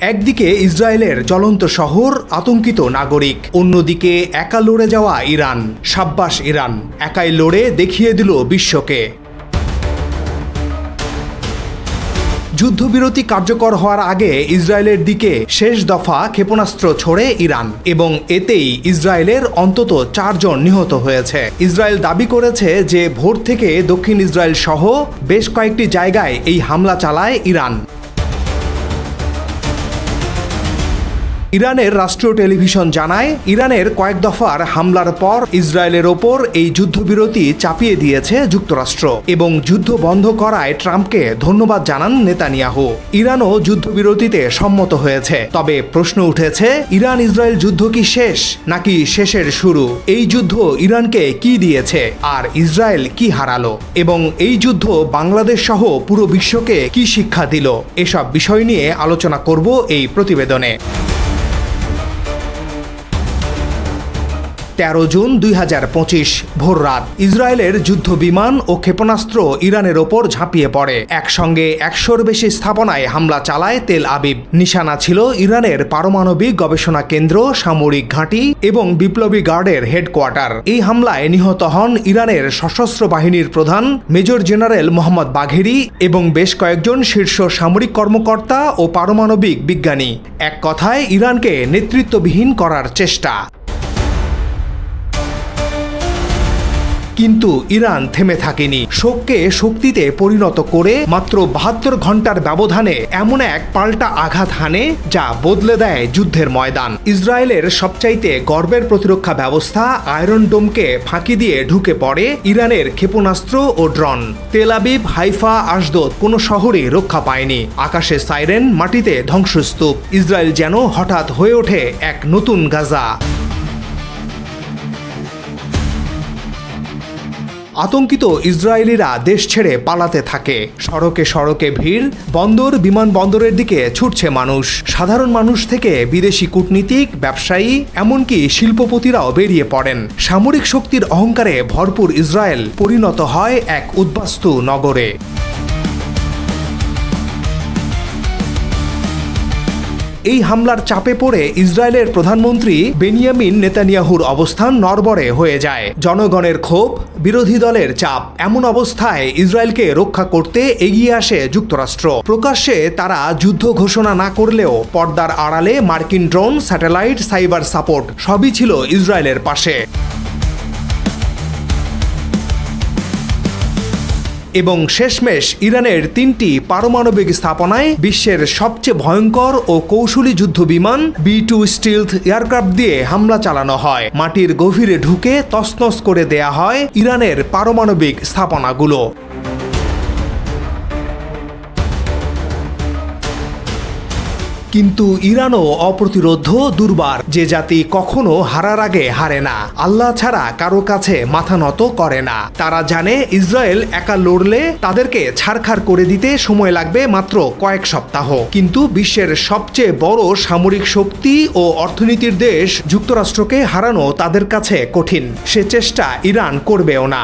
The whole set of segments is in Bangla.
একদিকে ইসরায়েলের জ্বলন্ত শহর, আতঙ্কিত নাগরিক। অন্যদিকে একা লড়ে যাওয়া ইরান, সাব্বাস ইরান, একাই লড়ে দেখিয়ে দিল বিশ্বকে। যুদ্ধবিরতি কার্যকর হওয়ার আগে ইসরায়েলের দিকে শেষ দফা ক্ষেপণাস্ত্র ছোড়ে ইরান এবং এতেই ইসরায়েলের অন্তত চারজন নিহত হয়েছে। ইসরায়েল দাবি করেছে যে ভোর থেকে দক্ষিণ ইসরায়েল সহ বেশ কয়েকটি জায়গায় এই হামলা চালায় ইরান। ইরানের রাষ্ট্রীয় টেলিভিশন জানায়, ইরানের কয়েক দফার হামলার পর ইসরায়েলের ওপর এই যুদ্ধবিরতি চাপিয়ে দিয়েছে যুক্তরাষ্ট্র এবং যুদ্ধ বন্ধ করায় ট্রাম্পকে ধন্যবাদ জানান নেতানিয়াহু। ইরানও যুদ্ধবিরতিতে সম্মত হয়েছে। তবে প্রশ্ন উঠেছে ইরান ইসরায়েল যুদ্ধ কি শেষ নাকি শেষের শুরু? এই যুদ্ধ ইরানকে কি দিয়েছে? আর ইসরায়েল কি হারালো? এবং এই যুদ্ধ বাংলাদেশ সহ পুরো বিশ্বকে কি শিক্ষা দিল? এসব বিষয় নিয়ে আলোচনা করব এই প্রতিবেদনে। তেরো জুন দুই হাজার পঁচিশ ভোর রাত। ইসরায়েলের যুদ্ধ বিমান ও ক্ষেপণাস্ত্র ইরানের ওপর ঝাঁপিয়ে পড়ে। একসঙ্গে একশোর বেশি স্থাপনায় হামলা চালায় তেল আবিব। নিশানা ছিল ইরানের পারমাণবিক গবেষণা কেন্দ্র, সামরিক ঘাঁটি এবং বিপ্লবী গার্ডের হেডকোয়ার্টার। এই হামলায় নিহত হন ইরানের সশস্ত্র বাহিনীর প্রধান, মেজর জেনারেল মোহাম্মদ বাঘেরি এবং বেশ কয়েকজন শীর্ষ সামরিক কর্মকর্তা ও পারমাণবিক বিজ্ঞানী। এক কথায়, ইরানকে নেতৃত্ববিহীন করার চেষ্টা। কিন্তু ইরান থেমে থাকেনি। শোককে শক্তিতে পরিণত করে মাত্র বাহাত্তর ঘণ্টার ব্যবধানে এমন এক পাল্টা আঘাত হানে যা বদলে দেয় যুদ্ধের ময়দান। ইসরায়েলের সবচাইতে গর্বের প্রতিরক্ষা ব্যবস্থা আয়রন ডোমকে ফাঁকি দিয়ে ঢুকে পড়ে ইরানের ক্ষেপণাস্ত্র ও drone. Tel Aviv Haifa Ashdod কোনো শহরে রক্ষা পায়নি। আকাশে সাইরেন, মাটিতে ধ্বংসস্তূপ। ইসরায়েল যেন হঠাৎ হয়ে ওঠে এক নতুন গাজা। আতঙ্কিত ইসরায়েলিরা দেশ ছেড়ে পালাতে থাকে। সড়কে সড়কে ভিড়, বন্দর বিমানবন্দরের দিকে ছুটছে মানুষ। সাধারণ মানুষ থেকে বিদেশি কূটনীতিক, ব্যবসায়ী, এমনকি শিল্পপতিরাও বেরিয়ে পড়েন। সামরিক শক্তির অহংকারে ভরপুর ইসরায়েল পরিণত হয় এক উদ্বাস্তু নগরে। এই হামলার চাপে পড়ে ইসরায়েলের প্রধানমন্ত্রী বেনিয়ামিন নেতানিয়াহুর অবস্থান নরবরে হয়ে যায়। জনগণের ক্ষোভ, বিরোধী দলের চাপ, এমন অবস্থায় ইসরায়েলকে রক্ষা করতে এগিয়ে আসে যুক্তরাষ্ট্র। প্রকাশ্যে তারা যুদ্ধ ঘোষণা না করলেও পর্দার আড়ালে মার্কিন ড্রোন, স্যাটেলাইট, সাইবার সাপোর্ট সবই ছিল ইসরায়েলের পাশে। এবং শেষমেশ ইরানের তিনটি পারমাণবিক স্থাপনায় বিশ্বের সবচেয়ে ভয়ঙ্কর ও কৌশলী যুদ্ধ বিমান বি টু স্টিলথ এয়ারক্রাফট দিয়ে হামলা চালানো হয়। মাটির গভীরে ঢুকে তছনছ করে দেয়া হয় ইরানের পারমাণবিক স্থাপনাগুলো। কিন্তু ইরানও অপ্রতিরোধ দুর্বার। যে জাতি কখনো হারার আগে হারে না, আল্লাহ ছাড়া কারও কাছে মাথা নত করে না। তারা জানে ইসরায়েল একা লড়লে তাদেরকে ছাড়খাড় করে দিতে সময় লাগবে মাত্র কয়েক সপ্তাহ। কিন্তু বিশ্বের সবচেয়ে বড় সামরিক শক্তি ও অর্থনীতির দেশ যুক্তরাষ্ট্রকে হারানো তাদের কাছে কঠিন। সে চেষ্টা ইরান করবেও না।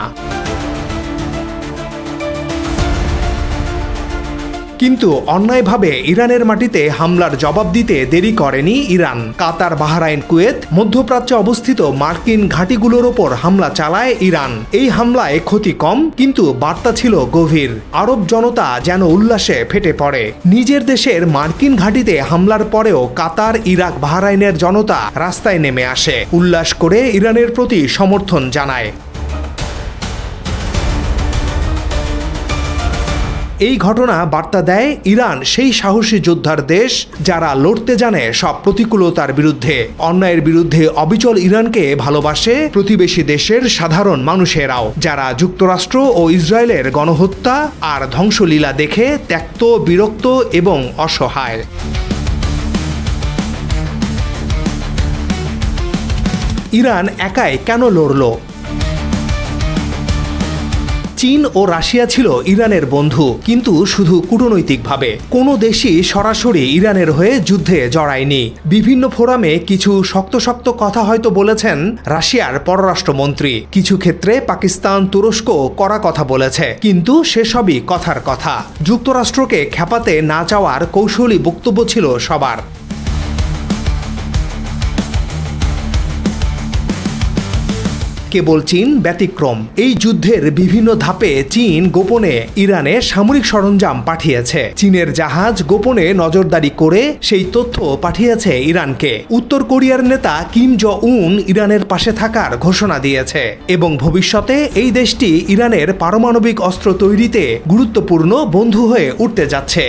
কিন্তু অন্যায়ভাবে ইরানের মাটিতে হামলার জবাব দিতে দেরি করেনি ইরান। কাতার, বাহরাইন, কুয়েত মধ্যপ্রাচ্যে অবস্থিত মার্কিন ঘাঁটিগুলোর ওপর হামলা চালায় ইরান। এই হামলায় ক্ষতি কম, কিন্তু বার্তা ছিল গভীর। আরব জনতা যেন উল্লাসে ফেটে পড়ে। নিজের দেশের মার্কিন ঘাঁটিতে হামলার পরেও কাতার, ইরাক, বাহরাইনের জনতা রাস্তায় নেমে আসে। উল্লাস করে ইরানের প্রতি সমর্থন জানায়। এই ঘটনা বার্তা দেয় ইরান, সেই সাহসী যোদ্ধার দেশ যারা লড়তে জানে সব প্রতিকূলতার বিরুদ্ধে। অন্যায়ের বিরুদ্ধে অবিচল ইরানকে ভালোবাসে প্রতিবেশী দেশের সাধারণ মানুষেরাও, যারা যুক্তরাষ্ট্র ও ইসরায়েলের গণহত্যা আর ধ্বংসলীলা দেখে ত্যক্ত, বিরক্ত এবং অসহায়। ইরান একাই কেন লড়ল? চীন ও রাশিয়া ছিল ইরানের বন্ধু, কিন্তু শুধু কূটনৈতিকভাবে। কোনো দেশই সরাসরি ইরানের হয়ে যুদ্ধে জড়ায়নি। বিভিন্ন ফোরামে কিছু শক্ত শক্ত কথা হয়তো বলেছেন রাশিয়ার পররাষ্ট্রমন্ত্রী। কিছু ক্ষেত্রে পাকিস্তান তুরস্ক করা কথা বলেছে, কিন্তু সেসবই কথার কথা। যুক্তরাষ্ট্রকে খেপাতে না চাওয়ার কৌশলী বক্তব্য ছিল সবার। কেবল চীন ব্যতিক্রম। এই যুদ্ধের বিভিন্ন ধাপে চীন গোপনে ইরানে সামরিক সরঞ্জাম পাঠিয়েছে। চীনের জাহাজ গোপনে নজরদারি করে সেই তথ্য পাঠিয়েছে ইরানকে। উত্তর কোরিয়ার নেতা কিম জ উন ইরানের পাশে থাকার ঘোষণা দিয়েছে। এবং ভবিষ্যতে এই দেশটি ইরানের পারমাণবিক অস্ত্র তৈরিতে গুরুত্বপূর্ণ বন্ধু হয়ে উঠতে যাচ্ছে।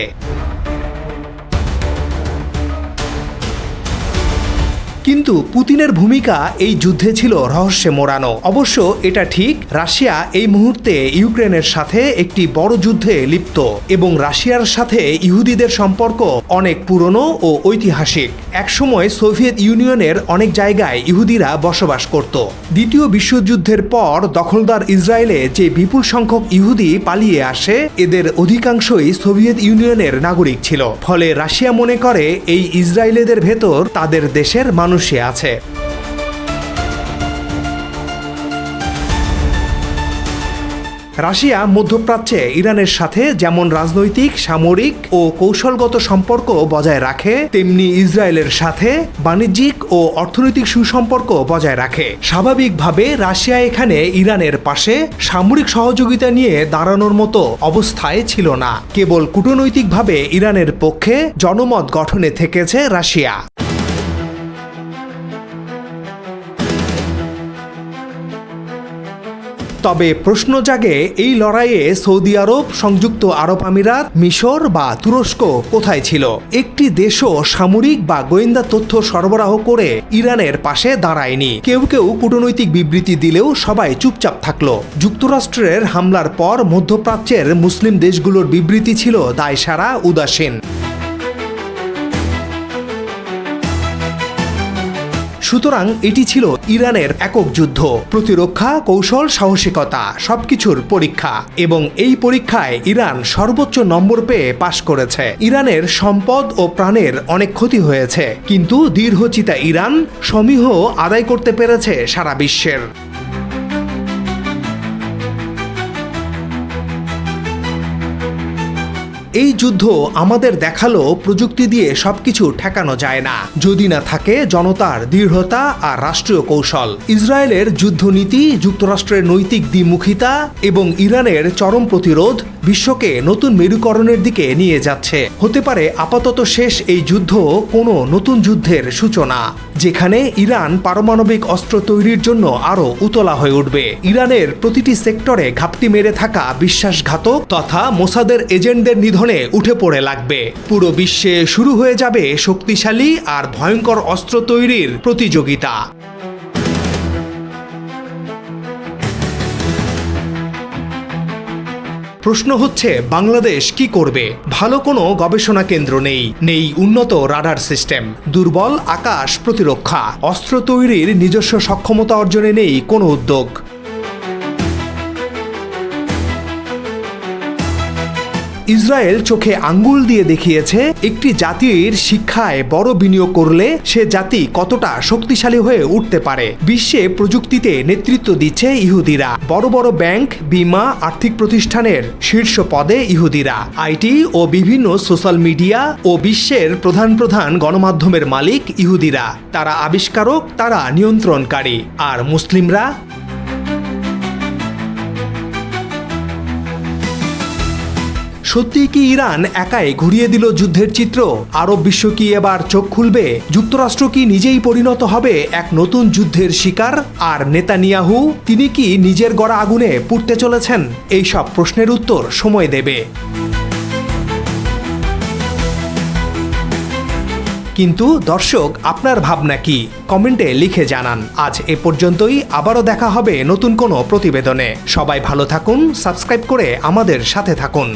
কিন্তু পুতিনের ভূমিকা এই যুদ্ধে ছিল রহস্যে মোড়ানো। অবশ্য এটা ঠিক, রাশিয়া এই মুহূর্তে ইউক্রেনের সাথে একটি বড় যুদ্ধে লিপ্ত এবং রাশিয়ার সাথে ইহুদিদের সম্পর্ক অনেক পুরনো ও ঐতিহাসিক। একসময় সোভিয়েত ইউনিয়নের অনেক জায়গায় ইহুদিরা বসবাস করত। দ্বিতীয় বিশ্বযুদ্ধের পর দখলদার ইসরায়েলে যে বিপুল সংখ্যক ইহুদি পালিয়ে আসে, এদের অধিকাংশই সোভিয়েত ইউনিয়নের নাগরিক ছিল। ফলে রাশিয়া মনে করে, এই ইসরায়েলেদের ভেতর তাদের দেশের মানুষে আছে। রাশিয়া মধ্যপ্রাচ্যে ইরানের সাথে যেমন রাজনৈতিক, সামরিক ও কৌশলগত সম্পর্ক বজায় রাখে, তেমনি ইসরায়েলের সাথে বাণিজ্যিক ও অর্থনৈতিক সুসম্পর্ক বজায় রাখে। স্বাভাবিকভাবে রাশিয়া এখানে ইরানের পাশে সামরিক সহযোগিতা নিয়ে দাঁড়ানোর মতো অবস্থায় ছিল না। কেবল কূটনৈতিকভাবে ইরানের পক্ষে জনমত গঠনে থেকেছে রাশিয়া। তবে প্রশ্ন জাগে, এই লড়াইয়ে সৌদি আরব, সংযুক্ত আরব আমিরাত, মিশর বা তুরস্ক কোথায় ছিল? একটি দেশও সামরিক বা গোয়েন্দা তথ্য সরবরাহ করে ইরানের পাশে দাঁড়ায়নি। কেউ কেউ কূটনৈতিক বিবৃতি দিলেও সবাই চুপচাপ থাকল। যুক্তরাষ্ট্রের হামলার পর মধ্যপ্রাচ্যের মুসলিম দেশগুলোর বিবৃতি ছিল দায়সারা, উদাসীন। সুতরাং এটি ছিল ইরানের একক যুদ্ধ। প্রতিরক্ষা, কৌশল, সাহসিকতা সবকিছুর পরীক্ষা। এবং এই পরীক্ষায় ইরান সর্বোচ্চ নম্বর পেয়ে পাশ করেছে। ইরানের সম্পদ ও প্রাণের অনেক ক্ষতি হয়েছে। কিন্তু দীর্ঘচিতা ইরান সমীহ আদায় করতে পেরেছে সারা বিশ্বের। এই যুদ্ধ আমাদের দেখাল প্রযুক্তি দিয়ে সবকিছু ঠেকানো যায় না। যদি না থাকে জনতার দৃঢ়তা আর রাষ্ট্রীয় কৌশল। ইসরায়েলের যুদ্ধনীতি, যুক্তরাষ্ট্রের নৈতিক দ্বিমুখিতা এবং ইরানের চরম প্রতিরোধ বিশ্বকে নতুন মেরুকরণের দিকে নিয়ে যাচ্ছে। হতে পারে আপাতত শেষ এই যুদ্ধ কোনো নতুন যুদ্ধের সূচনা, যেখানে ইরান পারমাণবিক অস্ত্র তৈরির জন্য আরও উতলা হয়ে উঠবে। ইরানের প্রতিটি সেক্টরে ঘাপটি মেরে থাকা বিশ্বাসঘাতক তথা মোসাদের এজেন্টদের নিধনে উঠে পড়ে লাগবে। পুরো বিশ্বে শুরু হয়ে যাবে শক্তিশালী আর ভয়ঙ্কর অস্ত্র তৈরির প্রতিযোগিতা। প্রশ্ন হচ্ছে, বাংলাদেশ কি করবে? ভালো কোনো গবেষণা কেন্দ্র নেই। নেই উন্নত রাডার সিস্টেম। দুর্বল আকাশ প্রতিরক্ষা। অস্ত্র তৈরির নিজস্ব সক্ষমতা অর্জনে নেই কোনো উদ্যোগ। ইসরায়েল চোখে আঙ্গুল দিয়ে দেখিয়েছে, একটি জাতির শিক্ষায় বড় বিনিয়োগ করলে সে জাতি কতটা শক্তিশালী হয়ে উঠতে পারে। বিশ্বে প্রযুক্তিতে নেতৃত্ব দিচ্ছে ইহুদিরা। বড় বড় ব্যাংক, বিমা, আর্থিক প্রতিষ্ঠানের শীর্ষ পদে ইহুদিরা। আইটি ও বিভিন্ন সোশ্যাল মিডিয়া ও বিশ্বের প্রধান প্রধান গণমাধ্যমের মালিক ইহুদিরা। তারা আবিষ্কারক, তারা নিয়ন্ত্রণকারী। আর মুসলিমরা সত্যি কি ইরান একাই ঘুরিয়ে দিল যুদ্ধের চিত্র? আরব বিশ্ব কি এবার চোখ খুলবে? যুক্তরাষ্ট্র কি নিজেই পরিণত হবে এক নতুন যুদ্ধের শিকার? আর নেতানিয়াহু, তিনি কি নিজের গড়া আগুনে পুড়তে চলেছেন? এই সব প্রশ্নের উত্তর সময় দেবে। কিন্তু দর্শক, আপনার ভাবনা কি? কমেন্টে লিখে জানান। আজ এ পর্যন্তই, আবারও দেখা হবে নতুন কোনো প্রতিবেদনে। সবাই ভালো থাকুন, সাবস্ক্রাইব করে আমাদের সাথে থাকুন।